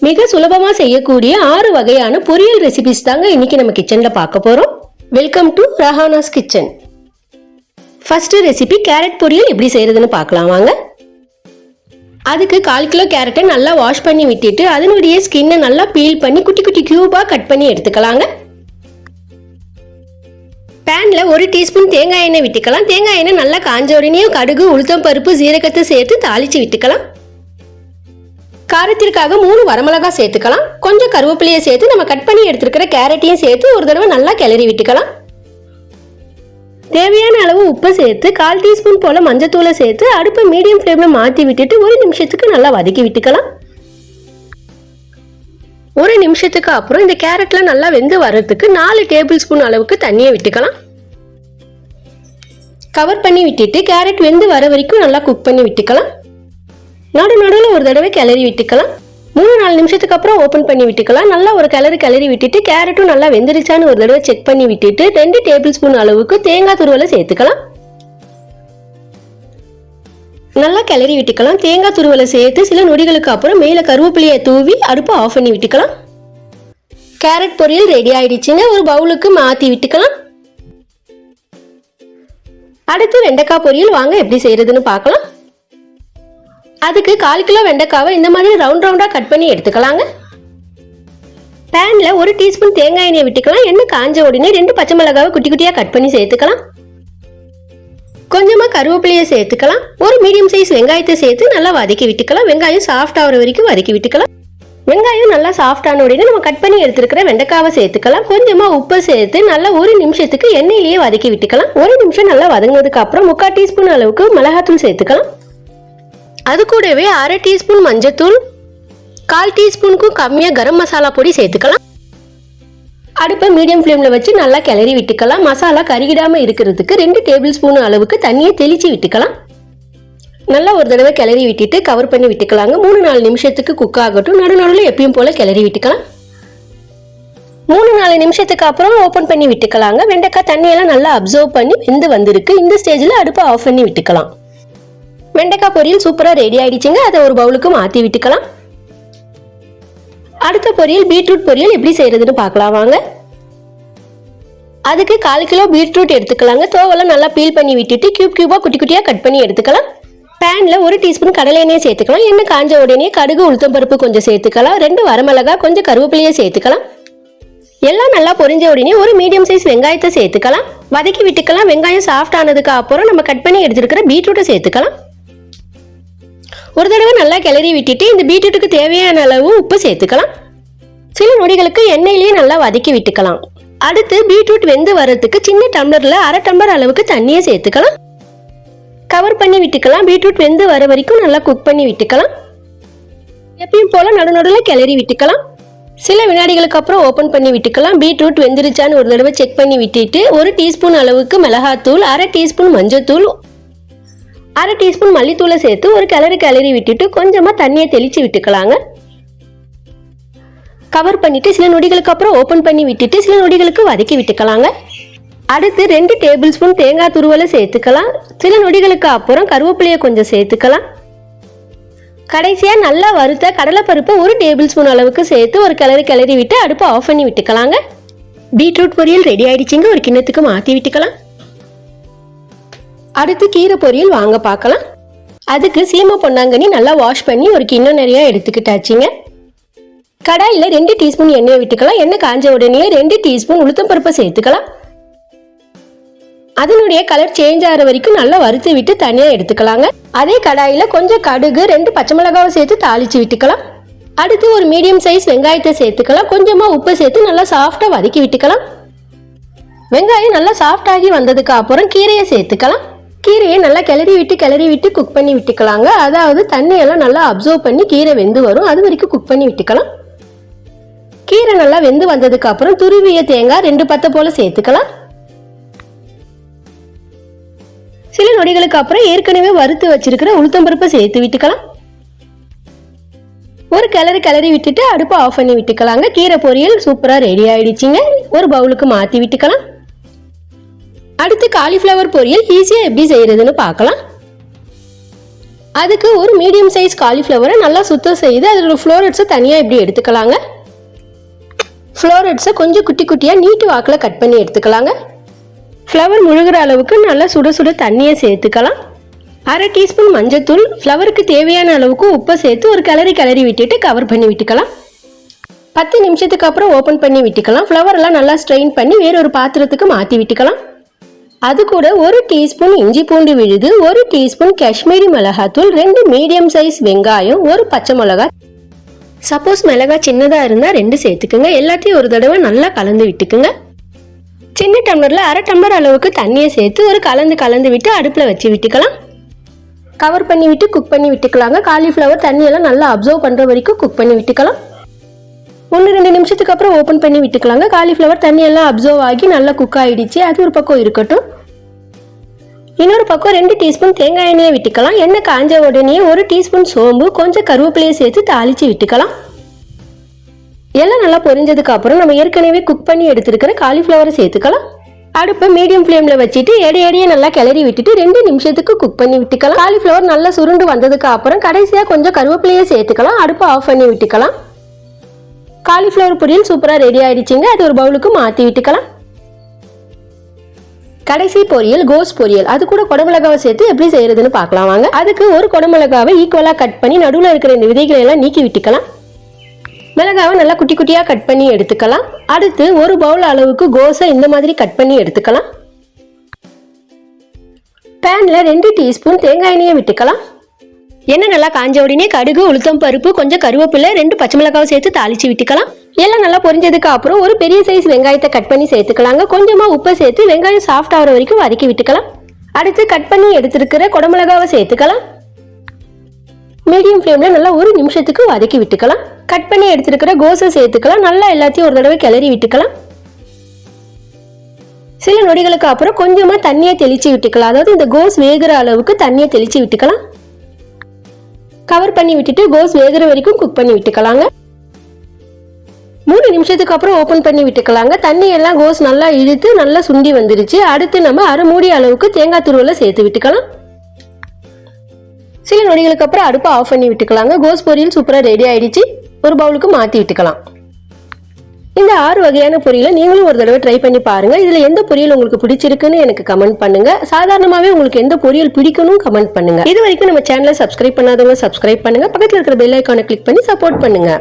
மிக சுலபமா செய்யக்கூடிய ஆறு வகையான பொரியல் ரெசிபிஸ் தாங்க இன்னைக்கு நம்ம கிச்சன்ல பார்க்க போறோம். Welcome to Rahana's kitchen first recipe carrot பொரியல் எப்படி செய்யறதுன்னு பார்க்கலாம் வாங்க. அதுக்கு கால் கிலோ கேரட்டை நல்லா வாஷ் பண்ணி விட்டுட்டு அதனுடைய ஸ்கின்னை நல்லா பீல் பண்ணி குட்டி குட்டி கியூபாக கட் பண்ணி எடுத்துக்கலாங்க. பேனில் ஒரு டீஸ்பூன் தேங்காய் எண்ணெய் விட்டுக்கலாம். தேங்காய் எண்ணெய் நல்லா காஞ்ச உடனே கடுகு உளுத்தம் பருப்பு சீரகத்தை சேர்த்து தாளித்து விட்டுக்கலாம். காரத்திற்காக மூணு வரமிளகாய் சேர்த்துக்கலாம். கொஞ்சம் கருவேப்பிலையை சேர்த்து நம்ம கட் பண்ணி எடுத்துருக்கிற கேரட்டையும் சேர்த்து ஒரு தடவை நல்லா கிளறி விட்டுக்கலாம். தேவையான அளவு உப்பு சேர்த்து கால் டீஸ்பூன் போல் மஞ்சத்தூளை சேர்த்து அடுப்பை மீடியம் ஃப்ளேமில் மாற்றி விட்டுட்டு ஒரு நிமிஷத்துக்கு நல்லா வதக்கி விட்டுக்கலாம். ஒரு நிமிஷத்துக்கு அப்புறம் இந்த கேரட்லாம் நல்லா வெந்து வர்றதுக்கு நாலு டேபிள் ஸ்பூன் அளவுக்கு தண்ணியை விட்டுக்கலாம். கவர் பண்ணி விட்டுட்டு கேரட் வெந்து வர வரைக்கும் நல்லா குக் பண்ணி விட்டுக்கலாம். நடு நடுவில் ஒரு தடவை கிளறி விட்டுக்கலாம். மூணு நாலு நிமிஷத்துக்கு அப்புறம் ஓப்பன் பண்ணி விட்டுக்கலாம். நல்லா ஒரு கிளறி கிளறி விட்டுட்டு கேரட்டும் நல்லா வெந்துருச்சான்னு ஒரு தடவை செக் பண்ணி விட்டுட்டு ரெண்டு டேபிள் ஸ்பூன் அளவுக்கு தேங்காய் துருவலை சேர்த்துக்கலாம். நல்லா கிளறி விட்டுக்கலாம். தேங்காய் துருவலை சேர்த்து சில நொடிகளுக்கு அப்புறம் மேலே கருவேப்பிலையை தூவி அடுப்பை ஆஃப் பண்ணி விட்டுக்கலாம். கேரட் பொரியல் ரெடி ஆயிடுச்சுங்க. ஒரு பவுலுக்கு மாற்றி விட்டுக்கலாம். அடுத்து வெண்டைக்காய் பொரியல் வாங்க எப்படி செய்யறதுன்னு பார்க்கலாம். அதுக்கு கால் கிலோ வெண்டைக்காவை இந்த மாதிரி ரவுண்ட் ரவுண்டாக கட் பண்ணி எடுத்துக்கலாங்க. பேனில் ஒரு டீஸ்பூன் தேங்காய் எண்ணெய் விட்டுக்கலாம். எண்ணெய் காஞ்ச உடனே ரெண்டு பச்சை மிளகாவை குட்டி குட்டியாக கட் பண்ணி சேர்த்துக்கலாம். கொஞ்சமாக கருவேப்பிலையை சேர்த்துக்கலாம். ஒரு மீடியம் சைஸ் வெங்காயத்தை சேர்த்து நல்லா வதக்கி விட்டுக்கலாம். வெங்காயம் சாஃப்ட் ஆகிற வரைக்கும் வதக்கி விட்டுக்கலாம். வெங்காயம் நல்லா சாஃப்ட் ஆன உடனே நம்ம கட் பண்ணி எடுத்துருக்கிற வெண்டைக்காவை சேர்த்துக்கலாம். கொஞ்சமாக உப்பு சேர்த்து நல்லா ஒரு நிமிஷத்துக்கு எண்ணெயிலேயே வதக்கி விட்டுக்கலாம். ஒரு நிமிஷம் நல்லா வதங்கினதுக்கு அப்புறம் முக்கால் டீஸ்பூன் அளவுக்கு மிளகாத்தூள் சேர்த்துக்கலாம். அது கூடவே அரை டீஸ்பூன் மஞ்சத்தூள் கால் டீஸ்பூனுக்கும் கம்மியாக கரம் மசாலா பொடி சேர்த்துக்கலாம். அடுப்பை மீடியம் ஃப்ளேமில் வச்சு நல்லா கிளறி விட்டுக்கலாம். மசாலா கருகிடாமல் இருக்கிறதுக்கு ரெண்டு டேபிள் ஸ்பூன் அளவுக்கு தண்ணியை தெளித்து விட்டுக்கலாம். நல்லா ஒரு தடவை கிளறி விட்டுட்டு கவர் பண்ணி விட்டுக்கலாங்க. மூணு நாலு நிமிஷத்துக்கு குக் ஆகட்டும். நடு நடுவில் எப்பயும் போல் கிளறி விட்டுக்கலாம். மூணு நாலு நிமிஷத்துக்கு அப்புறம் ஓப்பன் பண்ணி விட்டுக்கலாங்க. வெண்டைக்காய் தண்ணியெல்லாம் நல்லா அப்சர்வ் பண்ணி வெந்து வந்திருக்கு. இந்த ஸ்டேஜில் அடுப்பை ஆஃப் பண்ணி விட்டுக்கலாம். வெண்டைக்காய் பொரியல் சூப்பராக ரெடி ஆயிடுச்சுங்க. அதை ஒரு பவுலுக்கு மாற்றி விட்டுக்கலாம். அடுத்த பொரியல் பீட்ரூட் பொரியல் எப்படி செய்யறதுன்னு பார்க்கலாம் வாங்க. அதுக்கு கால் கிலோ பீட்ரூட் எடுத்துக்கலாங்க. தோவெல்லாம் நல்லா பீல் பண்ணி விட்டுட்டு கியூப் கியூபாக குட்டி குட்டியாக கட் பண்ணி எடுத்துக்கலாம். பேனில் ஒரு டீஸ்பூன் கடலை எண்ணெய் சேர்த்துக்கலாம். எண்ணெய் காஞ்ச உடனே கடுகு உளுத்தம் பருப்பு கொஞ்சம் சேர்த்துக்கலாம். ரெண்டு வரமிளகா கொஞ்சம் கருவேப்பிலையை சேர்த்துக்கலாம். எல்லாம் நல்லா பொரிஞ்ச உடனே ஒரு மீடியம் சைஸ் வெங்காயத்தை சேர்த்துக்கலாம். வதக்கி விட்டுக்கலாம். வெங்காயம் சாஃப்ட் ஆனதுக்கு அப்புறம் நம்ம கட் பண்ணி எடுத்துருக்கிற பீட்ரூட்டை சேர்த்துக்கலாம். ஒரு தடவை நல்லா கிளறி விட்டுட்டு இந்த பீட்ரூட்டுக்கு தேவையான அளவு உப்பு சேர்த்துக்கலாம். சில நொடிகளுக்கு எண்ணெயிலேயே நல்லா வதக்கி விட்டுக்கலாம். அடுத்து பீட்ரூட் வெந்து வர்றதுக்கு சின்ன டம்ளர்ல அரை டம்ளர் அளவுக்கு தண்ணியை சேர்த்துக்கலாம். கவர் பண்ணி விட்டுக்கலாம். பீட்ரூட் வெந்து வர வரைக்கும் நல்லா குக் பண்ணி விட்டுக்கலாம். எப்பயும் போல நடு கிளறி விட்டுக்கலாம். சில வினாடிகளுக்கு அப்புறம் ஓப்பன் பண்ணி விட்டுக்கலாம். பீட்ரூட் வெந்துருச்சான்னு ஒரு தடவை செக் பண்ணி விட்டுட்டு ஒரு டீஸ்பூன் அளவுக்கு மிளகாத்தூள் அரை டீஸ்பூன் மஞ்சத்தூள் அரை டீஸ்பூன் மல்லித்தூளை சேர்த்து ஒரு கிளறி கிளறி விட்டுட்டு கொஞ்சமாக தண்ணியை தெளித்து விட்டுக்கலாங்க. கவர் பண்ணிட்டு சில நொடிகளுக்கு அப்புறம் ஓப்பன் பண்ணி விட்டுட்டு சில நொடிகளுக்கு வதக்கி விட்டுக்கலாங்க. அடுத்து ரெண்டு டேபிள் ஸ்பூன் தேங்காய் துருவலை சேர்த்துக்கலாம். சில நொடிகளுக்கு அப்புறம் கருவேப்பிலையை கொஞ்சம் சேர்த்துக்கலாம். கடைசியாக நல்லா வறுத்த கடலைப்பருப்பை ஒரு டேபிள் ஸ்பூன் அளவுக்கு சேர்த்து ஒரு கிளறி கிளறி விட்டு அடுப்பை ஆஃப் பண்ணி விட்டுக்கலாங்க. பீட்ரூட் பொரியல் ரெடி ஆயிடுச்சுங்க. ஒரு கிண்ணத்துக்கு மாற்றி விட்டுக்கலாம். அடுத்து கீரை பொரியல் வாங்க பார்க்கலாம். அதுக்கு சீமை பொன்னாங்கண்ணி நல்லா வாஷ் பண்ணி ஒரு கிண்ணம் நிறையா எடுத்துக்கிட்டாச்சுங்க. கடாயில் ரெண்டு டீஸ்பூன் எண்ணெயை விட்டுக்கலாம். எண்ணெய் காஞ்ச உடனே ரெண்டு டீஸ்பூன் உளுத்தம் பருப்பை சேர்த்துக்கலாம். அதனுடைய கலர் சேஞ்ச் ஆகிற வரைக்கும் நல்லா வறுத்து விட்டு தனியாக எடுத்துக்கலாங்க. அதே கடாயில் கொஞ்சம் கடுகு ரெண்டு பச்சை மிளகாவை சேர்த்து தாளித்து விட்டுக்கலாம். அடுத்து ஒரு மீடியம் சைஸ் வெங்காயத்தை சேர்த்துக்கலாம். கொஞ்சமாக உப்பு சேர்த்து நல்லா சாஃப்டாக வதக்கி விட்டுக்கலாம். வெங்காயம் நல்லா சாஃப்டாகி வந்ததுக்கு அப்புறம் கீரையை சேர்த்துக்கலாம். கீரையை நல்லா கிளறி விட்டு கிளறி விட்டு குக் பண்ணி விட்டுக்கலாங்க. அதாவது தண்ணியெல்லாம் நல்லா அப்சர்வ் பண்ணி கீரை வெந்து வரும். அது வரைக்கும் குக் பண்ணி விட்டுக்கலாம். கீரை நல்லா வெந்து வந்ததுக்கு அப்புறம் துருவிய தேங்காய் ரெண்டு பத்தை போல சேர்த்துக்கலாம். சில நொடிகளுக்கு அப்புறம் ஏற்கனவே வறுத்து வச்சிருக்கிற உளுத்தம்பருப்பை சேர்த்து விட்டுக்கலாம். ஒரு கிளறி கிளறி விட்டுட்டு அடுப்பை ஆஃப் பண்ணி விட்டுக்கலாங்க. கீரை பொரியல் சூப்பராக ரெடி ஆயிடுச்சுங்க. ஒரு பவுலுக்கு மாற்றி விட்டுக்கலாம். அடுத்து காலிஃப்ளவர் பொரியல் ஈஸியாக எப்படி செய்கிறதுன்னு பார்க்கலாம். அதுக்கு ஒரு மீடியம் சைஸ் காலிஃப்ளவரை நல்லா சுத்தம் செய்து அதில் ஃப்ளோரட்ஸை தனியாக இப்படி எடுத்துக்கலாங்க. ஃப்ளோரட்ஸை கொஞ்சம் குட்டி குட்டியாக நீட்டு வாக்கில் கட் பண்ணி எடுத்துக்கலாங்க. ஃப்ளவர் முழுகிற அளவுக்கு நல்லா சுட சுட தண்ணியை சேர்த்துக்கலாம். அரை டீஸ்பூன் மஞ்சத்தூள் ஃப்ளவருக்கு தேவையான அளவுக்கு உப்பை சேர்த்து ஒரு கிளறி கிளறி விட்டுட்டு கவர் பண்ணி விட்டுக்கலாம். பத்து நிமிஷத்துக்கு அப்புறம் ஓப்பன் பண்ணி விட்டுக்கலாம். ஃப்ளவர் எல்லாம் நல்லா ஸ்ட்ரெயின் பண்ணி வேறொரு பாத்திரத்துக்கு மாற்றி விட்டுக்கலாம். அது கூட ஒரு டீஸ்பூன் இஞ்சி பூண்டு விழுது ஒரு டீஸ்பூன் காஷ்மீரி மிளகாத்தூள் ரெண்டு மீடியம் சைஸ் வெங்காயம் ஒரு பச்சை மிளகா சப்போஸ் மிளகாய் சின்னதாக இருந்தால் ரெண்டு சேர்த்துக்குங்க. எல்லாத்தையும் ஒரு தடவை நல்லா கலந்து விட்டுக்குங்க. சின்ன டம்ளரில் அரை டம்ளர் அளவுக்கு தண்ணியை சேர்த்து ஒரு கலந்து கலந்து விட்டு அடுப்பில் வச்சு விட்டுக்கலாம். கவர் பண்ணி விட்டு குக் பண்ணி விட்டுக்கலாங்க. காலிஃப்ளவர் தண்ணியெல்லாம் நல்லா அப்சர்வ் பண்ணுற வரைக்கும் குக் பண்ணி விட்டுக்கலாம். ஒன்று ரெண்டு நிமிஷத்துக்கு அப்புறம் ஓப்பன் பண்ணி விட்டுக்கலாங்க. காலிஃப்ளவர் தண்ணியெல்லாம் அப்சர்வ் ஆகி நல்லா குக் ஆகிடுச்சு அது ஒரு பக்கம் இருக்கட்டும். இன்னொரு பக்கம் ரெண்டு டீஸ்பூன் தேங்காய் எண்ணெயை விட்டுக்கலாம். எண்ணெய் காஞ்ச உடனே ஒரு டீஸ்பூன் சோம்பு கொஞ்சம் கருவேப்பிலையை சேர்த்து தாளித்து விட்டுக்கலாம். எல்லாம் நல்லா பொரிஞ்சதுக்கு அப்புறம் நம்ம ஏற்கனவே குக் பண்ணி எடுத்துருக்கிற காலிஃப்ளவரை சேர்த்துக்கலாம். அடுப்பை மீடியம் ஃப்ளேமில் வச்சுட்டு எடை எடையை நல்லா கிளறி விட்டுட்டு ரெண்டு நிமிஷத்துக்கு குக் பண்ணி விட்டுக்கலாம். காலிஃப்ளவர் நல்லா சுருண்டு வந்ததுக்கு அப்புறம் கடைசியாக கொஞ்சம் கருவேப்பிலையை சேர்த்துக்கலாம். அடுப்பை ஆஃப் பண்ணி விட்டுக்கலாம். காலிஃப்ளவர் பொரியல் சூப்பராக ரெடி ஆயிடுச்சுங்க. அது ஒரு பவுலுக்கு மாற்றி விட்டுக்கலாம். கடைசி பொரியல் கோஸ் பொரியல். அது கூட குடமிளகாவை சேர்த்து எப்படி செய்யறதுன்னு பார்க்கலாம் வாங்க. அதுக்கு ஒரு குடமிளகாவை ஈக்குவலாக கட் பண்ணி நடுவில் இருக்கிற இந்த விதைகளை எல்லாம் நீக்கி விட்டுக்கலாம். மிளகாவை நல்லா குட்டி குட்டியாக கட் பண்ணி எடுத்துக்கலாம். அடுத்து ஒரு பவுல் அளவுக்கு கோஸை இந்த மாதிரி கட் பண்ணி எடுத்துக்கலாம். பேனில் ரெண்டு டீஸ்பூன் தேங்காய் எண்ணெயை விட்டுக்கலாம். எண்ணெய் நல்லா காஞ்ச உடனே கடுகு உளுத்தம் பருப்பு கொஞ்சம் கருவேப்பிலை ரெண்டு பச்சை மிளகாவை சேர்த்து தாளிச்சு விட்டுக்கலாம். எல்லாம் நல்லா பொரிஞ்சதுக்கு அப்புறம் ஒரு பெரிய சைஸ் வெங்காயத்தை கட் பண்ணி சேர்த்துக்கலாங்க. கொஞ்சமா உப்பை சேர்த்து வெங்காயம் சாஃப்ட் ஆகிற வரைக்கும் வதக்கி விட்டுக்கலாம். அடுத்து கட் பண்ணி எடுத்திருக்கிற குடமிளகாவை சேர்த்துக்கலாம். மீடியம் ஃப்ளேம்ல நல்லா ஒரு நிமிஷத்துக்கு வதக்கி விட்டுக்கலாம். கட் பண்ணி எடுத்திருக்கிற கோஸை சேர்த்துக்கலாம். நல்லா எல்லாத்தையும் ஒரு தடவை கிளறி விட்டுக்கலாம். சில நொடிகளுக்கு அப்புறம் கொஞ்சமா தண்ணியை தெளிச்சு விட்டுக்கலாம். அதாவது இந்த கோஸ் வேகிற அளவுக்கு தண்ணியை தெளிச்சு விட்டுக்கலாம். கவர் பண்ணி விட்டுட்டு கோஸ் வேகிற வரைக்கும் குக் பண்ணி விட்டுக்கலாங்க. மூணு நிமிஷத்துக்கு அப்புறம் ஓப்பன் பண்ணி விட்டுக்கலாங்க. தண்ணி எல்லாம் கோஸ் நல்லா இழுத்து நல்லா சுண்டி வந்துருச்சு. அடுத்து நம்ம அரை மூடி அளவுக்கு தேங்காய் துருவலை சேர்த்து விட்டுக்கலாம். சில நொடிகளுக்கு அப்புறம் அடுப்பை ஆஃப் பண்ணி விட்டுக்கலாங்க. கோஸ் பொரியல் சூப்பராக ரெடி ஆயிடுச்சு. ஒரு பவுலுக்கு மாற்றி விட்டுக்கலாம். இந்த ஆறு வகையான பொரியலை நீங்களும் ஒரு தடவை ட்ரை பண்ணி பாருங்க. இதுல எந்த பொரியல் உங்களுக்கு பிடிச்சிருக்குன்னு எனக்கு கமெண்ட் பண்ணுங்க. சாதாரணமாவே உங்களுக்கு எந்த பொரியல் பிடிக்கணும் கமெண்ட் பண்ணுங்க. இது வரைக்கும் நம்ம சேனலை சப்ஸ்கிரைப் பண்ணாதவங்க சப்ஸ்கிரைப் பண்ணுங்க. பக்கத்தில் இருக்கிற பெல் ஐக்கானை கிளிக் பண்ணி சப்போர்ட் பண்ணுங்க.